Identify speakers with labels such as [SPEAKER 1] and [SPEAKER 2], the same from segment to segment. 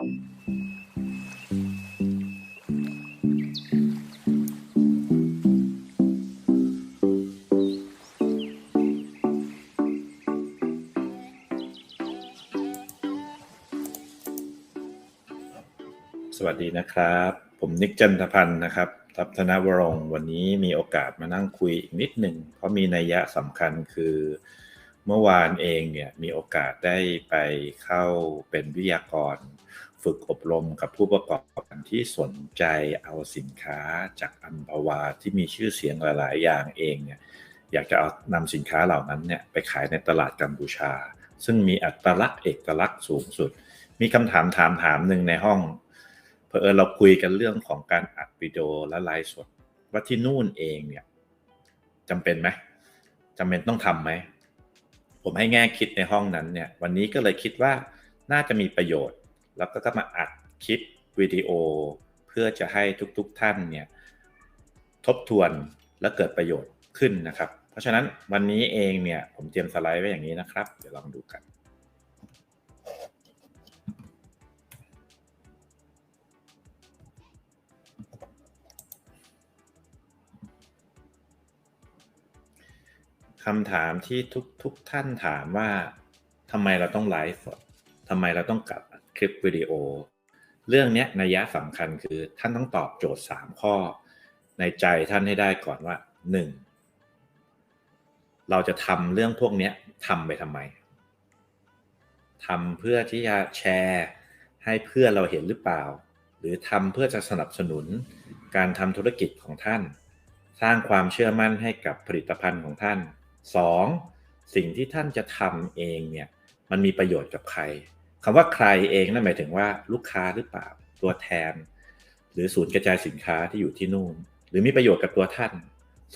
[SPEAKER 1] สวัสดีนะครับ ผมนิกจันทพันธ์นะครับ ทัพธนวรงวันนี้มีโอกาสมานั่งคุยอีกนิดหนึ่ง เพราะมีนัยยะสำคัญคือเมื่อวานเองเนี่ยมีโอกาสได้ไปเข้าเป็นวิทยากร ฝึกอบรมกับผู้ประกอบการที่สนใจเอาสินค้าจากอัมพวาที่มีชื่อเสียงหลาย ๆ อย่างเองเนี่ยอยากจะเอานำสินค้าเหล่านั้นเนี่ยไปขายในตลาดกัมพูชา ซึ่งมีอัตลักษณ์เอกลักษณ์สูงสุด มีคำถามถามถามหนึ่งในห้องเพอเออเราคุยกันเรื่องของการอัดวิดีโอและไลฟ์สดว่าที่นู่นเองเนี่ยจำเป็นไหมจำเป็นต้องทำไหมผมให้แง่คิดในห้องนั้นเนี่ยวันนี้ก็เลยคิดว่าน่าจะมีประโยชน์ แล้วก็ก็มาอัดคลิปวิดีโอ เพื่อจะให้ทุกๆทท่านเนี่ยทบทวนและเกิดประโยชน์ขึ้นนะครับ เพราะฉะนั้นวันนี้เองเนี่ยผมเตรียมสไลด์ไว้อย่างนี้นะครับ เดี๋ยวลองดูกันคำถามที่ทุกทุกท่านถามว่าทำไมเราต้องไลฟ์สดทำไมเราต้องกลับ ลิปวิดีโอ เรื่องนี้นัยยะสำคัญคือท่านต้องตอบโจทย์ 3 ข้อ ในใจท่านให้ได้ก่อนว่า 1. เราจะทำเรื่องพวกนี้ทำไปทำไมทำเพื่อที่จะแชร์ให้เพื่อนเราเห็นหรือเปล่า หรือทำเพื่อจะสนับสนุนการทำธุรกิจของท่าน สร้างความเชื่อมั่นให้กับผลิตภัณฑ์ของท่าน 2. สิ่งที่ท่านจะทำเองเนี่ยมันมีประโยชน์กับใคร คำว่าใครเองนั่นหมายถึงว่าลูกค้าหรือเปล่าตัวแทน หรือศูนย์กระจายสินค้าที่อยู่ที่นู่น หรือมีประโยชน์กับตัวท่าน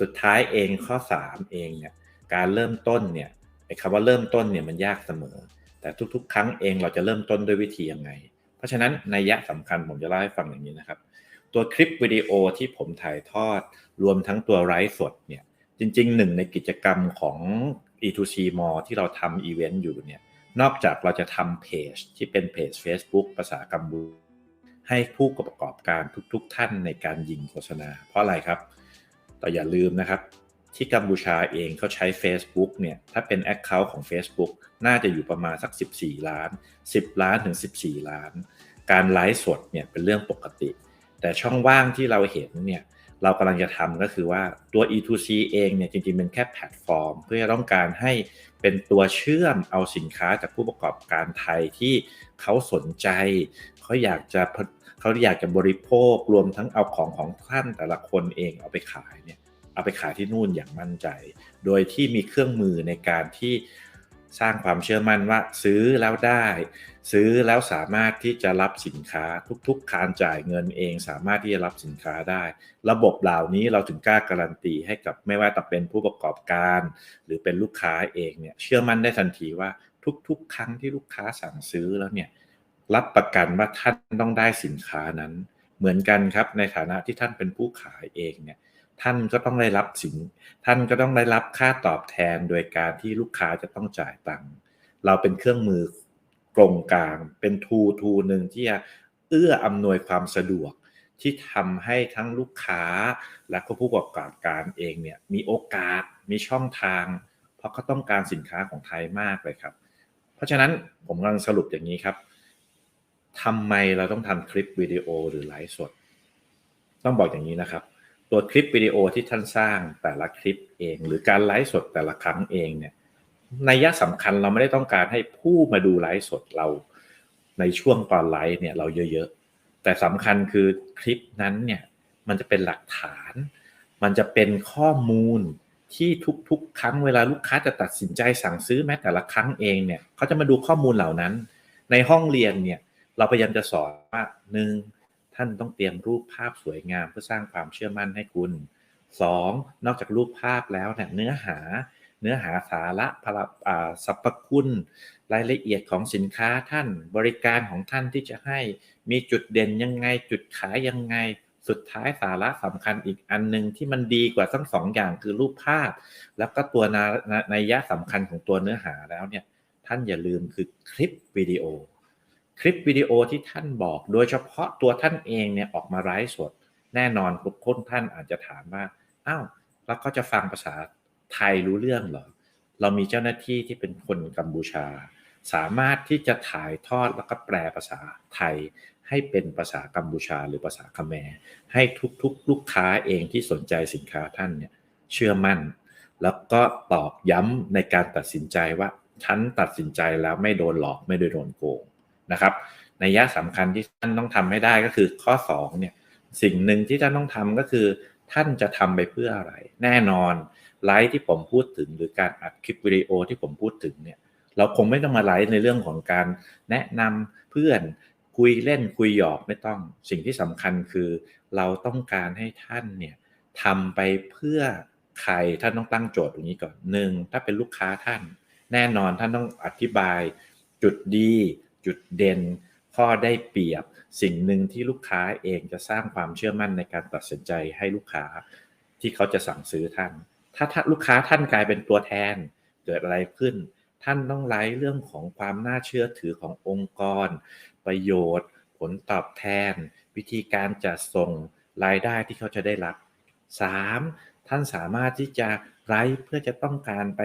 [SPEAKER 1] สุดท้ายเองข้อ 3 เองเนี่ยการเริ่มต้นเนี่ยไอ้คำว่าเริ่มต้นเนี่ยมันยากเสมอ แต่ทุกๆ ครั้งเองเราจะเริ่มต้นด้วยวิธียังไง เพราะฉะนั้นนัยยะสำคัญผมจะเล่าให้ฟังอย่างนี้นะครับ ตัวคลิปวิดีโอที่ผมถ่ายทอด รวมทั้งตัวไลฟ์สดเนี่ยจริงๆหนึ่งในกิจกรรมของ E2C Mall ที่เราทำอีเวนต์อยู่เนี่ย นอกจากเราจะทำเพจที่เป็นเพจ Facebook ภาษากัมพูให้ผู้ประกอบการทุกๆทท่านในการยิงโฆษณา เพราะอะไรครับ แต่อย่าลืมนะครับ ที่กัมพูชาเองเขาใช้ Facebook เนี่ยถ้าเป็น Account ของ Facebook น่าจะอยู่ประมาณสัก 14 ล้าน 10 ล้านถึง 14 ล้าน การไลฟ์สดเนี่ยเป็นเรื่องปกติ แต่ช่องว่างที่เราเห็นเนี่ย เรากำลังจะทำก็คือว่าตัว E2C เองเนี่ยจริงๆเป็นแค่แพลตฟอร์ม เพื่อต้องการให้เป็นตัวเชื่อมเอาสินค้าจากผู้ประกอบการไทยที่เขาสนใจ เขาอยากจะเขาอยากจะบริโภครวมทั้งเอาของของท่านแต่ละคนเองเอาไปขายเนี่ยเอาไปขายที่นู่นอย่างมั่นใจ โดยที่มีเครื่องมือในการที่สร้างความเชื่อมั่นว่าซื้อแล้วได้ ซื้อแล้วสามารถที่จะรับสินค้าทุกๆ การจ่ายเงินเอง สามารถที่จะรับสินค้าได้ ระบบเหล่านี้เราถึงกล้าการันตีให้กับไม่ว่าจะเป็นผู้ประกอบการ หรือเป็นลูกค้าเองเนี่ยเชื่อมั่นได้ทันทีว่าทุกๆ ครั้งที่ลูกค้าสั่งซื้อแล้วเนี่ยรับประกันว่าท่านต้องได้สินค้านั้น เหมือนกันครับในฐานะที่ท่านเป็นผู้ขายเองเนี่ยท่านก็ต้องได้รับสิน ท่านก็ต้องได้รับค่าตอบแทนโดยการที่ลูกค้าจะต้องจ่ายตังค์เราเป็นเครื่องมือ กลงกลาง เป็นทูทูหนึ่งที่จะเอื้ออำนวยความสะดวกที่ทำให้ทั้งลูกค้าและก็ผู้ประกอบการเองเนี่ยมีโอกาสมีช่องทาง เพราะเขาต้องการสินค้าของไทยมากเลยครับ เพราะฉะนั้นผมกำลังสรุปอย่างนี้ครับทำไมเราต้องทำคลิปวิดีโอหรือไลฟ์สด ต้องบอกอย่างนี้นะครับ ตัวคลิปวิดีโอที่ท่านสร้างแต่ละคลิปเอง หรือการไลฟ์สดแต่ละครั้งเองเนี่ย นัยยะสำคัญเราไม่ได้ต้องการให้ผู้มาดูไลฟ์สดเราในช่วงตอนไลฟ์เนี่ยเราเยอะๆ แต่สำคัญคือคลิปนั้นเนี่ยมันจะเป็นหลักฐาน มันจะเป็นข้อมูลที่ทุกๆ ครั้งเวลาลูกค้าจะตัดสินใจสั่งซื้อแม้แต่ละครั้งเองเนี่ยเขาจะมาดูข้อมูลเหล่านั้น ในห้องเรียนเนี่ยเราพยายามจะสอนว่าหนึ่งท่านต้องเตรียมรูปภาพสวยงามเพื่อสร้างความเชื่อมั่นให้คุณ 2. นอกจากรูปภาพแล้วเนี่ยเนื้อหา เนื้อหาสาระพลสรรพคุณรายละเอียดของสินค้าท่านบริการของท่านที่จะให้มีจุดเด่นยังไง จุดขายยังไง สุดท้ายสาระสำคัญอีกอันหนึ่งที่มันดีกว่าทั้งสองอย่างคือรูปภาพ แล้วก็ตัวในยะสำคัญของตัวเนื้อหาแล้วเนี่ยท่านอย่าลืมคือคลิปวิดีโอ คลิปวิดีโอที่ท่านบอก โดยเฉพาะตัวท่านเองเนี่ยออกมาไลฟ์สด แน่นอนทุกคนท่านอาจจะถามว่าอ้าวแล้วก็จะฟังภาษา ไทยรู้เรื่องเหรอ เรามีเจ้าหน้าที่ที่เป็นคนกัมพูชา สามารถที่จะถ่ายทอดแล้วก็แปลภาษาไทย ให้เป็นภาษากัมพูชาหรือภาษาคแมร์ให้ทุกๆ ลูกค้าเองที่สนใจสินค้าท่านเนี่ยเชื่อมั่น แล้วก็ตอกย้ำในการตัดสินใจว่าฉันตัดสินใจแล้วไม่โดนหลอกไม่โดนโกงนะครับในยะสำคัญที่ท่านต้องทำให้ได้ก็คือข้อ2เนี่ยสิ่งหนึ่งที่ท่านต้องทำก็คือ ท่านจะทำไปเพื่ออะไร แน่นอนไลฟ์ที่ผมพูดถึงหรือการอัดคลิปวิดีโอที่ผมพูดถึงเนี่ยเราคงไม่ต้องมาไลฟ์ในเรื่องของการแนะนำเพื่อนคุยเล่นคุยหยอกไม่ต้อง สิ่งที่สำคัญคือ เราต้องการให้ท่านเนี่ยทำไปเพื่อใครท่านต้องตั้งโจทย์ตรงนี้ก่อนหนึ่งถ้าเป็นลูกค้าท่าน แน่นอนท่านต้องอธิบาย จุดดี จุดเด่น ข้อได้เปรียบสิ่งหนึ่งที่ลูกค้าเองจะสร้างความเชื่อมั่นในการตัดสินใจให้ลูกค้าที่เขาจะสั่งซื้อท่าน ถ้าลูกค้าท่านกลายเป็นตัวแทนเกิดอะไรขึ้น ท่านต้องไล่เรื่องของความน่าเชื่อถือขององค์กร ประโยชน์ ผลตอบแทน วิธีการจัดส่งรายได้ที่เขาจะได้รับ 3. ท่านสามารถที่จะไลฟ์เพื่อจะต้องการไป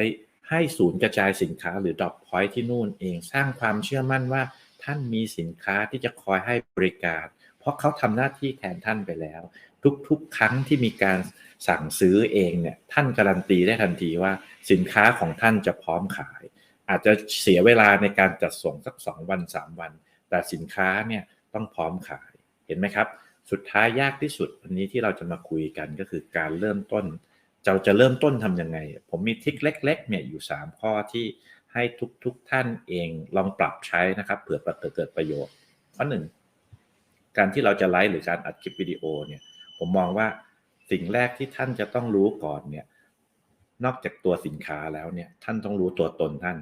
[SPEAKER 1] ให้ศูนย์กระจายสินค้าหรือดรอปพอยที่นู่นเองสร้างความเชื่อมั่นว่า ท่านมีสินค้าที่จะคอยให้บริการ เพราะเขาทำหน้าที่แทนท่านไปแล้ว ทุกๆ ครั้งที่มีการสั่งซื้อเองเนี่ยท่านการันตีได้ทันทีว่าสินค้าของท่านจะพร้อมขาย อาจจะเสียเวลาในการจัดส่งสัก 2 วัน 3 วัน แต่สินค้าเนี่ยต้องพร้อมขายเห็นไหมครับ สุดท้ายยากที่สุดวันนี้ที่เราจะมาคุยกันก็คือการเริ่มต้นเราจะเริ่มต้นทำยังไง ผมมีทิกเล็ก ๆ เนี่ยอยู่ 3 ข้อที่ ให้ทุกๆทท่านเองลองปรับใช้นะครับเผื่อเกิดประโยชน์ข้อหนึ่งการที่เราจะไลฟ์หรือการอัดคลิปวิดีโอเนี่ยผมมองว่าสิ่งแรกที่ท่านจะต้องรู้ก่อนเนี่ยนอกจากตัวสินค้าแล้วเนี่ยท่านต้องรู้ตัวตนท่าน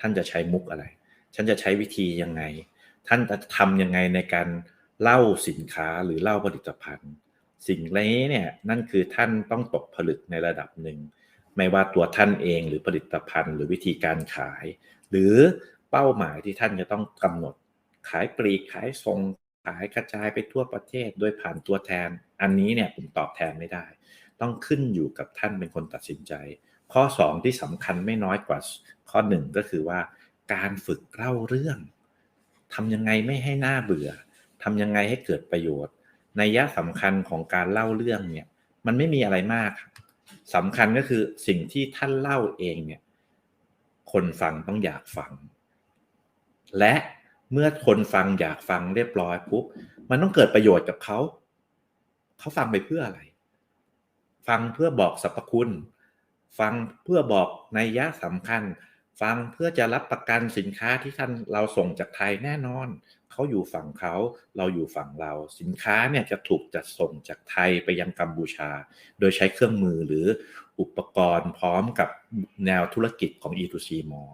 [SPEAKER 1] ท่านจะใช้มุกอะไร ฉันจะใช้วิธียังไง ท่านจะทำยังไงในการเล่าสินค้าหรือเล่าผลิตภัณฑ์ สิ่งนี้เนี่ยนั่นคือท่านต้องตกผลึกในระดับหนึ่ง ไม่ว่าตัวท่านเองหรือผลิตภัณฑ์ หรือวิธีการขาย หรือเป้าหมายที่ท่านจะต้องกำหนด ขายปลีกขายส่งขายกระจายไปทั่วประเทศโดยผ่านตัวแทน อันนี้เนี่ยผมตอบแทนไม่ได้ ต้องขึ้นอยู่กับท่านเป็นคนตัดสินใจ ข้อ 2 ที่สำคัญไม่น้อยกว่าข้อ 1 ก็คือว่าการฝึกเล่าเรื่องทำยังไงไม่ให้หน้าเบื่อทำยังไงให้เกิดประโยชน์ ในยะสำคัญของการเล่าเรื่องเนี่ย มันไม่มีอะไรมาก สำคัญก็คือสิ่งที่ท่านเล่าเองเนี่ยคนฟังต้องอยากฟัง และเมื่อคนฟังอยากฟังเรียบร้อยปุ๊บมันต้องเกิดประโยชน์กับเขา เขาฟังไปเพื่ออะไร ฟังเพื่อบอกสรรพคุณ ฟังเพื่อบอกในยะสำคัญ ฟังเพื่อจะรับประกันสินค้าที่ท่านเราส่งจากไทยแน่นอน เขาอยู่ฝั่งเขาเราอยู่ฝั่งเราสินค้าเนี่ยจะถูกจัดส่งจากไทยไปยังกัมพูชา โดยใช้เครื่องมือหรืออุปกรณ์พร้อมกับแนวธุรกิจของ E2C มอ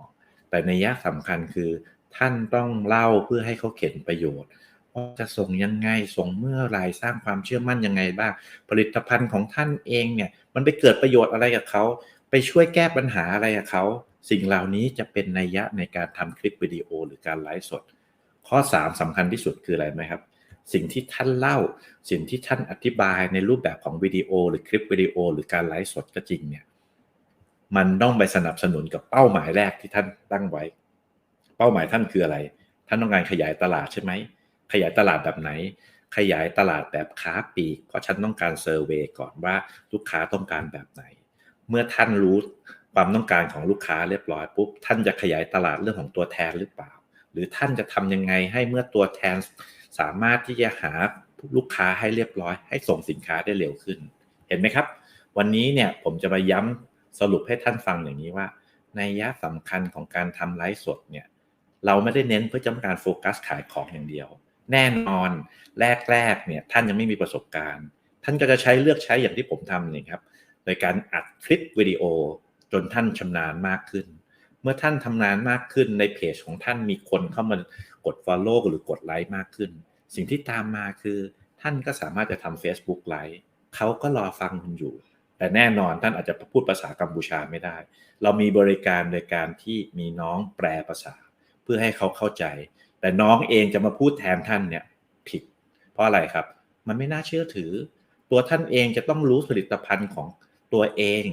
[SPEAKER 1] แต่ในยะสำคัญคือ ท่านต้องเล่าเพื่อให้เขาเข็นประโยชน์ว่าจะส่งยังไงส่งเมื่อไรสร้างความเชื่อมั่นยังไงบ้าง ผลิตภัณฑ์ของท่านเองเนี่ยมันไปเกิดประโยชน์อะไรกับเขาไปช่วยแก้ปัญหาอะไรกับเขา สิ่งเหล่านี้จะเป็นนัยยะในการทำคลิปวิดีโอหรือการไลฟ์สด ข้อ 3สำคัญที่สุดคืออะไรไหมครับ สิ่งที่ท่านเล่า สิ่งที่ท่านอธิบายในรูปแบบของวิดีโอ หรือคลิปวิดีโอ หรือการไลฟ์สดก็จริงเนี่ยมันต้องไปสนับสนุนกับเป้าหมายแรกที่ท่านตั้งไว้ เป้าหมายท่านคืออะไร ท่านต้องการขยายตลาดใช่ไหม ขยายตลาดแบบไหน ขยายตลาดแบบค้าปลีก เพราะฉันต้องการเซอร์เวยก่อนว่าลูกค้าต้องการแบบไหน เมื่อท่านรู้ ความต้องการของลูกค้าเรียบร้อยปุ๊บท่านจะขยายตลาดเรื่องของตัวแทนหรือเปล่า หรือท่านจะทำยังไงให้เมื่อตัวแทนสามารถที่จะหาลูกค้าให้เรียบร้อย ให้ส่งสินค้าได้เร็วขึ้น เห็นไหมครับ วันนี้เนี่ยผมจะมาย้ำสรุปให้ท่านฟังอย่างนี้ว่า ในยะสำคัญของการทำไลฟ์สดเนี่ยเราไม่ได้เน้นเพื่อจำการโฟกัสขายของอย่างเดียว แน่นอนแรกๆเนี่ยท่านยังไม่มีประสบการณ์ ท่านก็จะใช้เลือกใช้อย่างที่ผมทำนี่ครับโดยการอัดคลิปวิดีโอ จนท่านชำนาญมากขึ้น เมื่อท่านทำงานมากขึ้นในเพจของท่านมีคนเข้ามากด Follow หรือกดไลค์มากขึ้น สิ่งที่ตามมาคือ ท่านก็สามารถจะทำ Facebook ไลค์เขาก็รอฟังคุณอยู่ แต่แน่นอนท่านอาจจะพูดภาษากัมพูชาไม่ได้ เรามีบริการโดยการที่มีน้องแปลภาษา เพื่อให้เขาเข้าใจ แต่น้องเองจะมาพูดแทนท่านเนี่ยผิด เพราะอะไรครับ มันไม่น่าเชื่อถือ ตัวท่านเองจะต้องรู้ผลิตภัณฑ์ของ ตัวเอง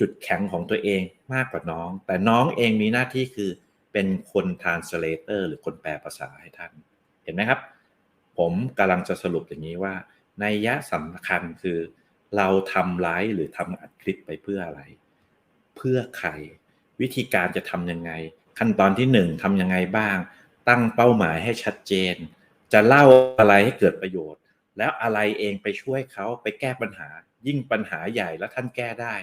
[SPEAKER 1] จุดแข็งของตัวเองมากกว่าน้อง แต่น้องเองมีหน้าที่คือเป็นคนทานสเลเตอร์หรือคนแปลภาษาให้ท่าน เห็นไหมครับ ผมกำลังจะสรุปอย่างนี้ว่าในยะสำคัญคือ เราทำไลฟ์หรือทำอัดคลิปไปเพื่ออะไร เพื่อใคร วิธีการจะทำยังไง ขั้นตอนที่หนึ่งทำยังไงบ้าง ตั้งเป้าหมายให้ชัดเจน จะเล่าอะไรให้เกิดประโยชน์ แล้วอะไรเองไปช่วยเขาไปแก้ปัญหา ยิ่งปัญหาใหญ่แล้วท่านแก้ได้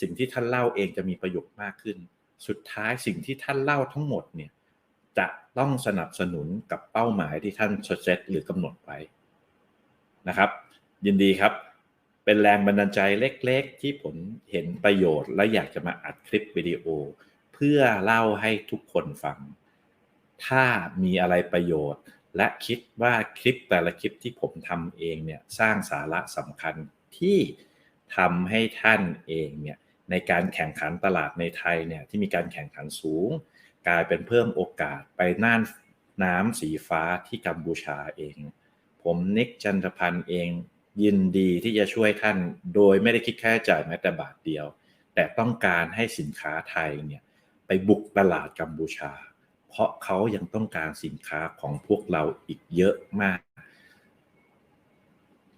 [SPEAKER 1] สิ่งที่ท่านเล่าเองจะมีประโยชน์มากขึ้น สุดท้ายสิ่งที่ท่านเล่าทั้งหมดเนี่ยจะต้องสนับสนุนกับเป้าหมายที่ท่านเซตหรือกำหนดไว้นะครับ ยินดีครับ เป็นแรงบันดาลใจเล็กๆ ที่ผมเห็นประโยชน์ และอยากจะมาอัดคลิปวิดีโอ เพื่อเล่าให้ทุกคนฟัง ถ้ามีอะไรประโยชน์ และคิดว่าคลิปแต่ละคลิปที่ผมทำเองเนี่ยสร้างสาระสำคัญ ที่ทำให้ท่านเองเนี่ยในการแข่งขันตลาดในไทยเนี่ยที่มีการแข่งขันสูง กลายเป็นเพิ่มโอกาสไปน่านน้ำสีฟ้าที่กัมพูชาเอง ผมนิกจันทพันธ์เองยินดีที่จะช่วยท่านโดยไม่ได้คิดค่าใช้จ่ายแม้แต่บาทเดียว แต่ต้องการให้สินค้าไทยเนี่ยไปบุกตลาดกัมพูชา เพราะเขายังต้องการสินค้าของพวกเราอีกเยอะมาก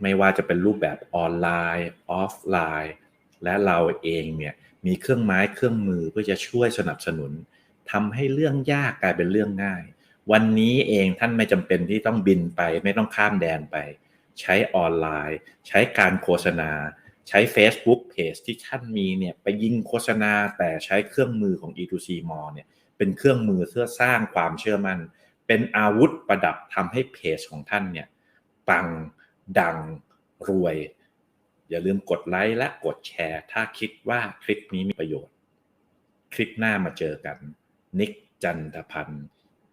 [SPEAKER 1] ไม่ว่าจะเป็นรูปแบบออนไลน์ ออฟไลน์ และเราเองเนี่ยมีเครื่องไม้เครื่องมือเพื่อจะช่วยสนับสนุนทำให้เรื่องยากกลายเป็นเรื่องง่าย วันนี้เองท่านไม่จำเป็นที่ต้องบินไปไม่ต้องข้ามแดนไป ใช้ออนไลน์ ใช้การโฆษณา ใช้ Facebook Page ที่ท่านมีเนี่ยไปยิงโฆษณาแต่ใช้เครื่องมือของ E2C m a l l เนี่ยเป็นเครื่องมือเพื่อสร้างความเชื่อมัน่น เป็นอาวุธประดับทำให้เพจของท่านเนี่ยปัง ดังรวย อย่าลืมกดไลค์และกดแชร์ ถ้าคิดว่าคลิปนี้มีประโยชน์ คลิปหน้ามาเจอกัน นิกจันทพันธ์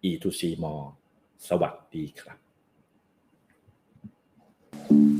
[SPEAKER 1] e 2 c m สวัสดีครับ thank you